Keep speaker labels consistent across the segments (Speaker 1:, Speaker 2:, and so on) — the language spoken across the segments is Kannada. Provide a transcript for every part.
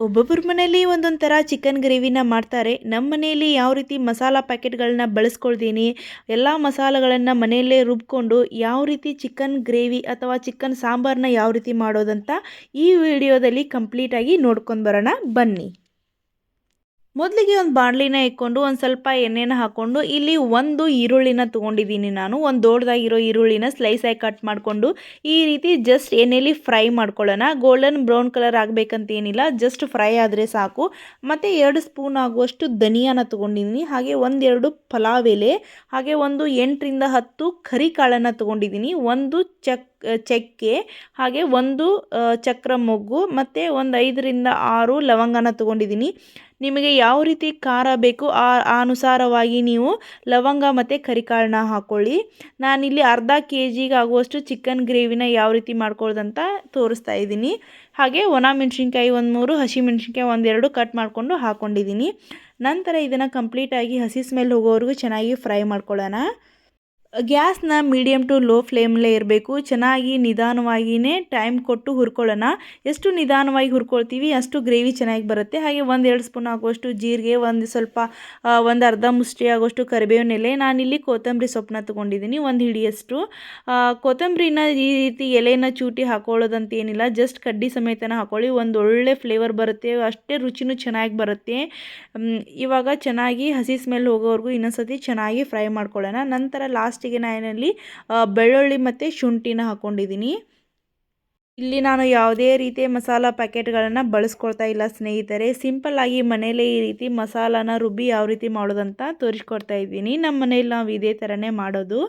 Speaker 1: ಒಬ್ಬೊಬ್ಬರ ಮನೆಯಲ್ಲಿ ಒಂದೊಂದು ಥರ ಚಿಕನ್ ಗ್ರೇವಿನ ಮಾಡ್ತಾರೆ. ನಮ್ಮ ಮನೆಯಲ್ಲಿ ಯಾವ ರೀತಿ ಮಸಾಲ ಪ್ಯಾಕೆಟ್ಗಳನ್ನ ಬಳಸ್ಕೊಳ್ತೀನಿ, ಎಲ್ಲ ಮಸಾಲೆಗಳನ್ನು ಮನೆಯಲ್ಲೇ ರುಬ್ಕೊಂಡು ಯಾವ ರೀತಿ ಚಿಕನ್ ಗ್ರೇವಿ ಅಥವಾ ಚಿಕನ್ ಸಾಂಬಾರನ್ನ ಯಾವ ರೀತಿ ಮಾಡೋದಂತ ಈ ವಿಡಿಯೋದಲ್ಲಿ ಕಂಪ್ಲೀಟಾಗಿ ನೋಡ್ಕೊಂಡು ಬರೋಣ. ಬನ್ನಿ. ಮೊದಲಿಗೆ ಒಂದು ಬಾಣಲಿನ ಇಕ್ಕೊಂಡು ಒಂದು ಸ್ವಲ್ಪ ಎಣ್ಣೆನ ಹಾಕ್ಕೊಂಡು ಇಲ್ಲಿ ಒಂದು ಈರುಳ್ಳಿನ ತೊಗೊಂಡಿದ್ದೀನಿ ನಾನು. ಒಂದು ದೊಡ್ಡದಾಗಿರೋ ಈರುಳ್ಳಿನ ಸ್ಲೈಸಾಗಿ ಕಟ್ ಮಾಡಿಕೊಂಡು ಈ ರೀತಿ ಜಸ್ಟ್ ಎಣ್ಣೆಲಿ ಫ್ರೈ ಮಾಡ್ಕೊಳ್ಳೋಣ. ಗೋಲ್ಡನ್ ಬ್ರೌನ್ ಕಲರ್ ಆಗಬೇಕಂತ ಏನಿಲ್ಲ ಜಸ್ಟ್ ಫ್ರೈ ಆದರೆ ಸಾಕು. ಮತ್ತು ಎರಡು ಸ್ಪೂನ್ ಆಗುವಷ್ಟು ಧನಿಯಾನ ತೊಗೊಂಡಿದ್ದೀನಿ. ಹಾಗೆ ಒಂದೆರಡು ಪಲಾವ್ ಎಲೆ, ಹಾಗೆ ಒಂದು ಎಂಟರಿಂದ ಹತ್ತು ಕರಿಕಾಳನ್ನು ತೊಗೊಂಡಿದ್ದೀನಿ. ಒಂದು ಚಕ್ ಚಕ್ಕೆ, ಹಾಗೆ ಒಂದು ಚಕ್ರ ಮೊಗ್ಗು, ಮತ್ತು ಒಂದು ಐದರಿಂದ ಆರು ಲವಂಗನ ತೊಗೊಂಡಿದ್ದೀನಿ. ನಿಮಗೆ ಯಾವ ರೀತಿ ಖಾರ ಬೇಕು ಆ ಅನುಸಾರವಾಗಿ ನೀವು ಲವಂಗ ಮತ್ತು ಕರಿಕಾಳನ್ನ ಹಾಕ್ಕೊಳ್ಳಿ ನಾನಿಲ್ಲಿ ಅರ್ಧ ಕೆ ಜಿಗೆ ಆಗುವಷ್ಟು ಚಿಕನ್ ಗ್ರೇವಿನ ಯಾವ ರೀತಿ ಮಾಡ್ಕೊಳ್ಳೋದಂತ ತೋರಿಸ್ತಾ ಇದ್ದೀನಿ. ಹಾಗೆ ಒಣ ಮೆಣಸಿನ್ಕಾಯಿ ಒಂದು ಮೂರು, ಹಸಿ ಮೆಣಸಿನ್ಕಾಯಿ ಒಂದೆರಡು ಕಟ್ ಮಾಡಿಕೊಂಡು ಹಾಕ್ಕೊಂಡಿದ್ದೀನಿ ನಂತರ ಇದನ್ನು ಕಂಪ್ಲೀಟಾಗಿ ಹಸಿ ಸ್ಮೆಲ್ ಹೋಗೋವರೆಗೂ ಚೆನ್ನಾಗಿ ಫ್ರೈ ಮಾಡ್ಕೊಳ್ಳೋಣ. ಗ್ಯಾಸ್ನ ಮೀಡಿಯಮ್ ಟು ಲೋ ಫ್ಲೇಮಲ್ಲೇ ಇರಬೇಕು. ಚೆನ್ನಾಗಿ ನಿಧಾನವಾಗಿಯೇ ಟೈಮ್ ಕೊಟ್ಟು ಹುರ್ಕೊಳ್ಳೋಣ. ಎಷ್ಟು ನಿಧಾನವಾಗಿ ಹುರ್ಕೊಳ್ತೀವಿ ಅಷ್ಟು ಗ್ರೇವಿ ಚೆನ್ನಾಗಿ ಬರುತ್ತೆ. ಹಾಗೆ ಒಂದು ಎರಡು ಸ್ಪೂನ್ ಆಗುವಷ್ಟು ಜೀರಿಗೆ, ಒಂದು ಸ್ವಲ್ಪ ಒಂದು ಅರ್ಧ ಮುಷ್ಟಿ ಆಗುವಷ್ಟು ಕರಿಬೇವಿನ ಎಲೆ. ನಾನಿಲ್ಲಿ ಕೊತ್ತಂಬರಿ ಸೊಪ್ಪನ್ನ ತೊಗೊಂಡಿದ್ದೀನಿ, ಒಂದು ಹಿಡಿಯಷ್ಟು. ಕೊತ್ತಂಬರಿನ ಈ ರೀತಿ ಎಲೆನ ಚೂಟಿ ಹಾಕೊಳ್ಳೋದಂತ ಏನಿಲ್ಲ ಜಸ್ಟ್ ಕಡ್ಡಿ ಸಮೇತನ ಹಾಕೊಳ್ಳಿ. ಒಂದು ಒಳ್ಳೆ ಫ್ಲೇವರ್ ಬರುತ್ತೆ, ಅಷ್ಟೇ ರುಚಿನೂ ಚೆನ್ನಾಗಿ ಬರುತ್ತೆ. ಇವಾಗ ಚೆನ್ನಾಗಿ ಹಸಿ ಸ್ಮೆಲ್ ಹೋಗೋವರೆಗೂ ಇನ್ನೊಂದ್ಸತಿ ಚೆನ್ನಾಗಿ ಫ್ರೈ ಮಾಡ್ಕೊಳ್ಳೋಣ. ನಂತರ ಲಾಸ್ಟ್ ಲಾಸ್ಟಿಗೆ ಬೆಳ್ಳುಳ್ಳಿ ಮತ್ತು ಶುಂಠಿನ ಹಾಕ್ಕೊಂಡಿದ್ದೀನಿ ಇಲ್ಲಿ ನಾನು ಯಾವುದೇ ರೀತಿಯ ಮಸಾಲ ಪ್ಯಾಕೆಟ್ಗಳನ್ನು ಬಳಸ್ಕೊಳ್ತಾ ಇಲ್ಲ ಸ್ನೇಹಿತರೆ. ಸಿಂಪಲ್ಲಾಗಿ ಮನೇಲೇ ಈ ರೀತಿ ಮಸಾಲಾನ ರುಬ್ಬಿ ಯಾವ ರೀತಿ ಮಾಡೋದಂತ ತೋರಿಸ್ಕೊಡ್ತಾ ಇದ್ದೀನಿ. ನಮ್ಮ ಮನೇಲಿ ನಾವು ಇದೇ ಥರನೇ ಮಾಡೋದು.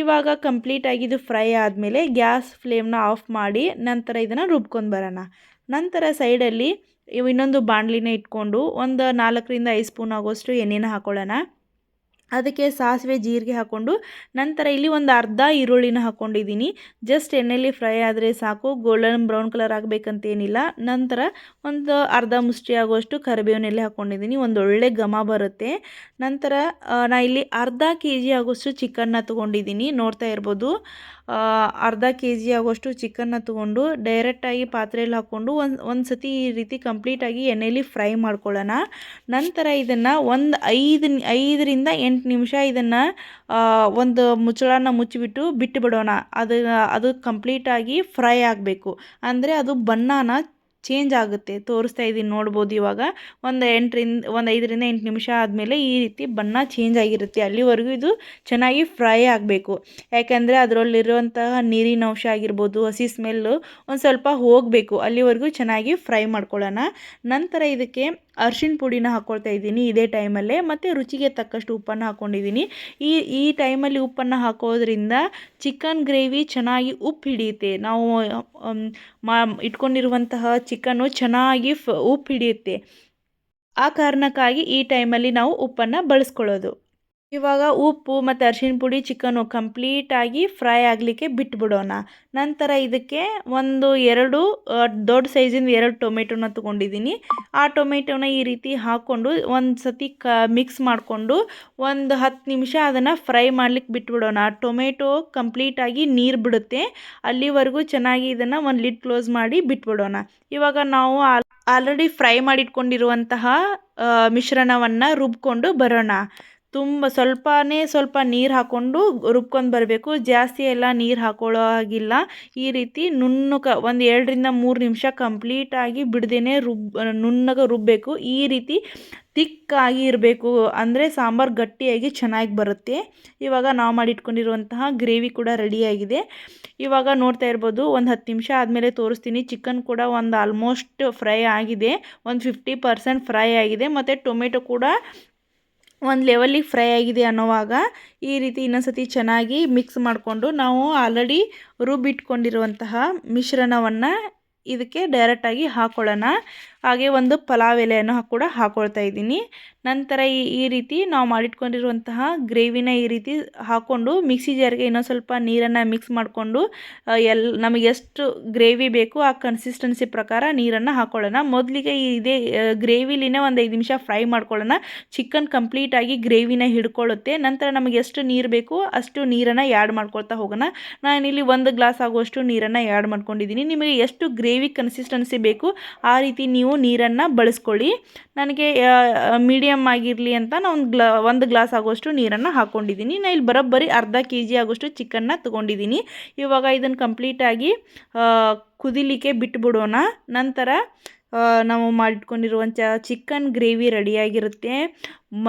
Speaker 1: ಇವಾಗ ಕಂಪ್ಲೀಟಾಗಿ ಇದು ಫ್ರೈ ಆದಮೇಲೆ ಗ್ಯಾಸ್ ಫ್ಲೇಮ್ನ ಆಫ್ ಮಾಡಿ ನಂತರ ಇದನ್ನು ರುಬ್ಕೊಂಡು ಬರೋಣ. ನಂತರ ಸೈಡಲ್ಲಿ ಇನ್ನೊಂದು ಬಾಣಲಿನ ಇಟ್ಕೊಂಡು ಒಂದು ನಾಲ್ಕರಿಂದ ಐದು ಸ್ಪೂನ್ ಆಗೋಷ್ಟು ಎಣ್ಣೆನ ಹಾಕೊಳ್ಳೋಣ. ಅದಕ್ಕೆ ಸಾಸಿವೆ ಜೀರಿಗೆ ಹಾಕ್ಕೊಂಡು ನಂತರ ಇಲ್ಲಿ ಒಂದು ಅರ್ಧ ಈರುಳ್ಳಿನ ಹಾಕ್ಕೊಂಡಿದ್ದೀನಿ. ಜಸ್ಟ್ ಎಣ್ಣೆಯಲ್ಲಿ ಫ್ರೈ ಆದರೆ ಸಾಕು. ಗೋಲ್ಡನ್ ಬ್ರೌನ್ ಕಲರ್ ಆಗಬೇಕಂತೇನಿಲ್ಲ. ನಂತರ ಒಂದು ಅರ್ಧ ಮುಷ್ಟಿ ಆಗುವಷ್ಟು ಕರಿಬೇವಿನೆಲೆ ಹಾಕ್ಕೊಂಡಿದ್ದೀನಿ. ಒಂದು ಒಳ್ಳೆ ಘಮ ಬರುತ್ತೆ. ನಂತರ ನಾನು ಇಲ್ಲಿ ಅರ್ಧ ಕೆ ಜಿ ಆಗುವಷ್ಟು ಚಿಕನ್ನ ತೊಗೊಂಡಿದ್ದೀನಿ. ನೋಡ್ತಾ ಇರ್ಬೋದು. ಅರ್ಧ ಕೆ ಜಿ ಆಗುವಷ್ಟು ಚಿಕನ್ನ ತೊಗೊಂಡು ಡೈರೆಕ್ಟಾಗಿ ಪಾತ್ರೆಯಲ್ಲಿ ಹಾಕ್ಕೊಂಡು ಒಂದು ಒಂದು ಸತಿ ಈ ರೀತಿ ಕಂಪ್ಲೀಟಾಗಿ ಎಣ್ಣೆಯಲ್ಲಿ ಫ್ರೈ ಮಾಡ್ಕೊಳ್ಳೋಣ. ನಂತರ ಇದನ್ನು ಒಂದು ಐದು, ಐದರಿಂದ ಎಂಟು ನಿಮಿಷ ಇದನ್ನು ಒಂದು ಮುಚ್ಚಳನ ಮುಚ್ಚಿಬಿಟ್ಟು ಬಿಟ್ಟು ಬಿಡೋಣ. ಅದು ಅದು ಕಂಪ್ಲೀಟಾಗಿ ಫ್ರೈ ಆಗಬೇಕು. ಅಂದರೆ ಅದು ಬಣ್ಣನ ಚೇಂಜ್ ಆಗುತ್ತೆ. ತೋರಿಸ್ತಾ ಇದ್ದೀನಿ, ನೋಡ್ಬೋದು ಇವಾಗ. ಒಂದು ಎಂಟರಿಂದ, ಒಂದು ಐದರಿಂದ ಎಂಟು ನಿಮಿಷ ಆದಮೇಲೆ ಈ ರೀತಿ ಬಣ್ಣ ಚೇಂಜ್ ಆಗಿರುತ್ತೆ. ಅಲ್ಲಿವರೆಗೂ ಇದು ಚೆನ್ನಾಗಿ ಫ್ರೈ ಆಗಬೇಕು. ಯಾಕೆಂದರೆ ಅದರಲ್ಲಿರುವಂತಹ ನೀರಿನ ಅಂಶ ಆಗಿರ್ಬೋದು, ಹಸಿ ಸ್ಮೆಲ್ಲು ಒಂದು ಸ್ವಲ್ಪ ಹೋಗಬೇಕು. ಅಲ್ಲಿವರೆಗೂ ಚೆನ್ನಾಗಿ ಫ್ರೈ ಮಾಡ್ಕೊಳ್ಳೋಣ. ನಂತರ ಇದಕ್ಕೆ ಅರ್ಶಿನ ಪುಡಿನ ಹಾಕ್ಕೊಳ್ತಾ ಇದ್ದೀನಿ ಇದೇ ಟೈಮಲ್ಲೇ ಮತ್ತು ರುಚಿಗೆ ತಕ್ಕಷ್ಟು ಉಪ್ಪನ್ನು ಹಾಕ್ಕೊಂಡಿದ್ದೀನಿ ಈ ಈ ಟೈಮಲ್ಲಿ ಉಪ್ಪನ್ನು ಹಾಕೋದ್ರಿಂದ ಚಿಕನ್ ಗ್ರೇವಿ ಚೆನ್ನಾಗಿ ಉಪ್ಪು ಹಿಡಿಯುತ್ತೆ ನಾವು ಮಾ, ಇಟ್ಕೊಂಡಿರುವಂತಹ ಚಿಕನ್ನು ಚೆನ್ನಾಗಿ ಫ್ ಉಪ್ಪು ಹಿಡಿಯುತ್ತೆ. ಆ ಕಾರಣಕ್ಕಾಗಿ ಈ ಟೈಮಲ್ಲಿ ನಾವು ಉಪ್ಪನ್ನು ಬಳಸ್ಕೊಳ್ಳೋದು. ಇವಾಗ ಉಪ್ಪು ಮತ್ತು ಅರಿಶಿನ ಪುಡಿ ಚಿಕನು ಕಂಪ್ಲೀಟಾಗಿ ಫ್ರೈ ಆಗಲಿಕ್ಕೆ ಬಿಟ್ಬಿಡೋಣ. ನಂತರ ಇದಕ್ಕೆ ಒಂದು ಎರಡು ದೊಡ್ಡ ಸೈಜಿನ ಎರಡು ಟೊಮೆಟೊನ ತೊಗೊಂಡಿದ್ದೀನಿ. ಆ ಟೊಮೆಟೊನ ಈ ರೀತಿ ಹಾಕ್ಕೊಂಡು ಒಂದು ಸತಿ ಕ ಮಿಕ್ಸ್ ಮಾಡಿಕೊಂಡು ಒಂದು ಹತ್ತು ನಿಮಿಷ ಅದನ್ನು ಫ್ರೈ ಮಾಡ್ಲಿಕ್ಕೆ ಬಿಟ್ಬಿಡೋಣ. ಆ ಟೊಮೆಟೊ ಕಂಪ್ಲೀಟಾಗಿ ನೀರು ಬಿಡುತ್ತೆ. ಅಲ್ಲಿವರೆಗೂ ಚೆನ್ನಾಗಿ ಇದನ್ನು ಒಂದು ಲಿಡ್ ಕ್ಲೋಸ್ ಮಾಡಿ ಬಿಟ್ಬಿಡೋಣ. ಇವಾಗ ನಾವು ಆಲ್ರೆಡಿ ಫ್ರೈ ಮಾಡಿಟ್ಕೊಂಡಿರುವಂತಹ ಮಿಶ್ರಣವನ್ನು ರುಬ್ಕೊಂಡು ಬರೋಣ. ತುಂಬ ಸ್ವಲ್ಪನೇ ಸ್ವಲ್ಪ ನೀರು ಹಾಕ್ಕೊಂಡು ರುಬ್ಕೊಂಡು ಬರಬೇಕು. ಜಾಸ್ತಿ ಎಲ್ಲ ನೀರು ಹಾಕೊಳ್ಳೋ ಹಾಗಿಲ್ಲ. ಈ ರೀತಿ ನುಣ್ಣಗೆ ಒಂದು ಎರಡರಿಂದ ಮೂರು ನಿಮಿಷ ಕಂಪ್ಲೀಟಾಗಿ ಬಿಡದೇ ರುಬ್, ನುಣ್ಣಗೆ ರುಬ್ಬಬೇಕು ಈ ರೀತಿ ತಿಕ್ಕಾಗಿ ಇರಬೇಕು. ಅಂದರೆ ಸಾಂಬಾರು ಗಟ್ಟಿಯಾಗಿ ಚೆನ್ನಾಗಿ ಬರುತ್ತೆ. ಇವಾಗ ನಾವು ಮಾಡಿಟ್ಕೊಂಡಿರುವಂತಹ ಗ್ರೇವಿ ಕೂಡ ರೆಡಿಯಾಗಿದೆ. ಇವಾಗ ನೋಡ್ತಾ ಇರ್ಬೋದು, ಒಂದು ಹತ್ತು ನಿಮಿಷ ಆದಮೇಲೆ ತೋರಿಸ್ತೀನಿ. ಚಿಕನ್ ಕೂಡ ಒಂದು ಆಲ್ಮೋಸ್ಟ್ ಫ್ರೈ ಆಗಿದೆ. ಒಂದು ಫಿಫ್ಟಿ ಪರ್ಸೆಂಟ್ ಫ್ರೈ ಆಗಿದೆ. ಮತ್ತು ಟೊಮೆಟೊ ಕೂಡ ಒಂದು ಲೆವೆಲಿಗೆ ಫ್ರೈ ಆಗಿದೆ ಅನ್ನೋವಾಗ ಈ ರೀತಿ ಇನ್ನೊಂದ್ಸತಿ ಚೆನ್ನಾಗಿ ಮಿಕ್ಸ್ ಮಾಡಿಕೊಂಡು ನಾವು ಆಲ್ರೆಡಿ ರುಬ್ಬಿಟ್ಕೊಂಡಿರುವಂತಹ ಮಿಶ್ರಣವನ್ನು ಇದಕ್ಕೆ ಡೈರೆಕ್ಟಾಗಿ ಹಾಕ್ಕೊಳ್ಳೋಣ ಹಾಗೆ ಒಂದು ಪಲಾವ್ ಎಲೆಯನ್ನು ಕೂಡ ಹಾಕ್ಕೊಳ್ತಾ ಇದ್ದೀನಿ. ನಂತರ ಈ ಈ ರೀತಿ ನಾವು ಮಾಡಿಟ್ಕೊಂಡಿರುವಂತಹ ಗ್ರೇವಿನ ಈ ರೀತಿ ಹಾಕ್ಕೊಂಡು ಮಿಕ್ಸಿ ಜಾರ್ಗೆ ಇನ್ನೊಂದು ಸ್ವಲ್ಪ ನೀರನ್ನು ಮಿಕ್ಸ್ ಮಾಡಿಕೊಂಡು ಎಲ್, ನಮಗೆ ಎಷ್ಟು ಗ್ರೇವಿ ಬೇಕು ಆ ಕನ್ಸಿಸ್ಟೆನ್ಸಿ ಪ್ರಕಾರ ನೀರನ್ನು ಹಾಕ್ಕೊಳ್ಳೋಣ ಮೊದಲಿಗೆ ಇದೇ ಗ್ರೇವಿಲಿನೇ ಒಂದು ಐದು ನಿಮಿಷ ಫ್ರೈ ಮಾಡ್ಕೊಳ್ಳೋಣ. ಚಿಕನ್ ಕಂಪ್ಲೀಟಾಗಿ ಗ್ರೇವಿನ ಹಿಡ್ಕೊಳ್ಳುತ್ತೆ. ನಂತರ ನಮಗೆ ಎಷ್ಟು ನೀರು ಬೇಕು ಅಷ್ಟು ನೀರನ್ನು ಆ್ಯಡ್ ಮಾಡ್ಕೊಳ್ತಾ ಹೋಗೋಣ. ನಾನಿಲ್ಲಿ ಒಂದು ಗ್ಲಾಸ್ ಆಗುವಷ್ಟು ನೀರನ್ನು ಆ್ಯಡ್ ಮಾಡ್ಕೊಂಡಿದ್ದೀನಿ. ನಿಮಗೆ ಎಷ್ಟು ಗ್ರೇವಿ ಕನ್ಸಿಸ್ಟೆನ್ಸಿ ಬೇಕು ಆ ರೀತಿ ನೀವು ನೀವು ನೀರನ್ನು ಬಳಸ್ಕೊಳ್ಳಿ. ನನಗೆ ಮೀಡಿಯಮ್ ಆಗಿರಲಿ ಅಂತ ನಾನು ಒಂದು ಗ್ಲಾ, ಒಂದು ಗ್ಲಾಸ್ ಆಗೋಷ್ಟು ನೀರನ್ನು ಹಾಕ್ಕೊಂಡಿದ್ದೀನಿ ನಾನು ಇಲ್ಲಿ ಬರೋಬ್ಬರಿ ಅರ್ಧ ಕೆ ಜಿ ಆಗೋಷ್ಟು ಚಿಕನ್ನ ತೊಗೊಂಡಿದ್ದೀನಿ. ಇವಾಗ ಇದನ್ನು ಕಂಪ್ಲೀಟಾಗಿ ಕುದಿಲಿಕ್ಕೆ ಬಿಟ್ಬಿಡೋಣ. ನಂತರ ನಾವು ಮಾಡಿಟ್ಕೊಂಡಿರುವಂಥ ಚಿಕನ್ ಗ್ರೇವಿ ರೆಡಿಯಾಗಿರುತ್ತೆ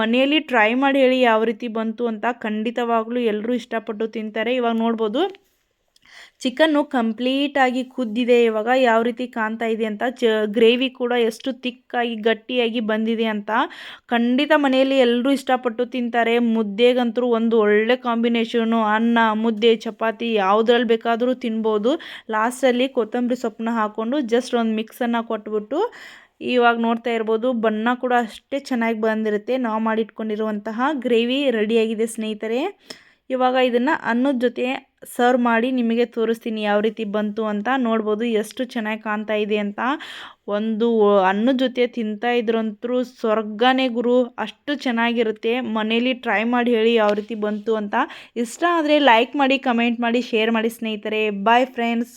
Speaker 1: ಮನೆಯಲ್ಲಿ ಟ್ರೈ ಮಾಡಿ ಹೇಳಿ ಯಾವ ರೀತಿ ಬಂತು ಅಂತ ಖಂಡಿತವಾಗಲೂ ಎಲ್ಲರೂ ಇಷ್ಟಪಟ್ಟು ತಿಂತಾರೆ. ಇವಾಗ ನೋಡ್ಬೋದು ಚಿಕನ್ನು ಕಂಪ್ಲೀಟಾಗಿ ಕುದ್ದಿದೆ. ಇವಾಗ ಯಾವ ರೀತಿ ಕಾಣ್ತಾ ಇದೆ ಅಂತ ಚ, ಗ್ರೇವಿ ಕೂಡ ಎಷ್ಟು ತಿಕ್ಕಾಗಿ, ಗಟ್ಟಿಯಾಗಿ ಬಂದಿದೆ ಅಂತ ಖಂಡಿತ ಮನೆಯಲ್ಲಿ ಎಲ್ಲರೂ ಇಷ್ಟಪಟ್ಟು ತಿಂತಾರೆ. ಮುದ್ದೆಗಂತೂ ಒಂದು ಒಳ್ಳೆ ಕಾಂಬಿನೇಷನು. ಅನ್ನ, ಮುದ್ದೆ, ಚಪಾತಿ ಯಾವುದ್ರಲ್ಲಿ ಬೇಕಾದರೂ ತಿನ್ಬೋದು. ಲಾಸ್ಟಲ್ಲಿ ಕೊತ್ತಂಬರಿ ಸೊಪ್ಪನ್ನ ಹಾಕ್ಕೊಂಡು ಜಸ್ಟ್ ಒಂದು ಮಿಕ್ಸನ್ನು ಕೊಟ್ಬಿಟ್ಟು ಇವಾಗ ನೋಡ್ತಾ ಇರ್ಬೋದು. ಬಣ್ಣ ಕೂಡ ಅಷ್ಟೇ ಚೆನ್ನಾಗಿ ಬಂದಿರುತ್ತೆ. ನಾವು ಮಾಡಿಟ್ಕೊಂಡಿರುವಂತಹ ಗ್ರೇವಿ ರೆಡಿಯಾಗಿದೆ ಸ್ನೇಹಿತರೆ. ಇವಾಗ ಇದನ್ನು ಅನ್ನದ ಜೊತೆ ಸರ್ವ್ ಮಾಡಿ ನಿಮಗೆ ತೋರಿಸ್ತೀನಿ ಯಾವ ರೀತಿ ಬಂತು ಅಂತ ನೋಡ್ಬೋದು ಎಷ್ಟು ಚೆನ್ನಾಗಿ ಕಾಣ್ತಾ ಇದೆ ಅಂತ. ಒಂದು ಅನ್ನದ ಜೊತೆ ತಿಂತಾ ಇದ್ರಂತೂ ಸ್ವರ್ಗನೇ ಗುರು, ಅಷ್ಟು ಚೆನ್ನಾಗಿರುತ್ತೆ. ಮನೇಲಿ ಟ್ರೈ ಮಾಡಿ ಹೇಳಿ ಯಾವ ರೀತಿ ಬಂತು ಅಂತ. ಇಷ್ಟ ಆದರೆ ಲೈಕ್ ಮಾಡಿ ಕಮೆಂಟ್ ಮಾಡಿ ಶೇರ್ ಮಾಡಿ ಸ್ನೇಹಿತರೆ. Bye friends